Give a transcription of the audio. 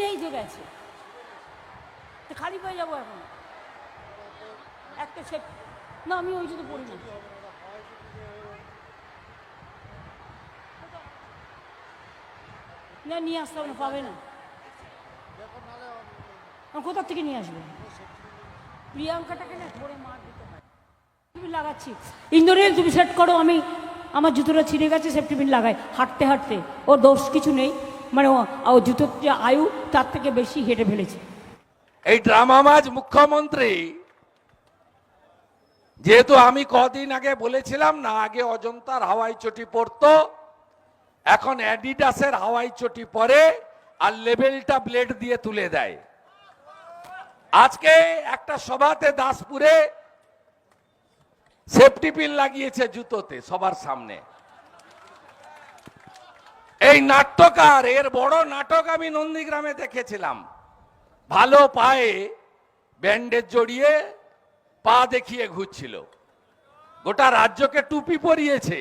চিনেই যে গেছে। তো খালি পেয়ে যাব এখন? একটা সেট না, আমি ওই জন্য পড়ি না। না, নিয়ে আসতে হবে না, পাবে না। কোথার থেকে নিয়ে আসবে? প্রিয়াঙ্কাটাকে না ধরে মার দিতে হয়। তুমি লাগাচ্ছি। ইন্দোরিয়াল তুমি সেট করো, আমি আমার জুতোটা ছিঁড়ে গেছে সেফটি পিন লাগাই। হাঁটতে হাঁটতে। ওর দোষ কিছু নেই। মানে জুতোর যে আয়ু, তার থেকে বেশি হেঁটে ফেলেছে। এই ড্রামামাজ মুখ্যমন্ত্রী, যেহেতু আমি কদিন আগে বলেছিলাম না, আগে অজন্তার হাওয়াই চটি পরতো, এখন অ্যাডিডাসের হাওয়াই চটি পরে আর লেভেলটা ব্লেড দিয়ে তুলে দেয়। আজকে একটা সভাতে দাসপুরে সেফটি পিন লাগিয়েছে জুতোতে সবার সামনে। এই নাট্যকার, এর বড় নাটক আমি নন্দীগ্রামে দেখেছিলাম। ভালো পায়ে ব্যান্ডেজ জড়িয়ে পা দেখিয়ে ঘুরছিল। গোটা রাজ্যকে টুপি পরিয়েছে।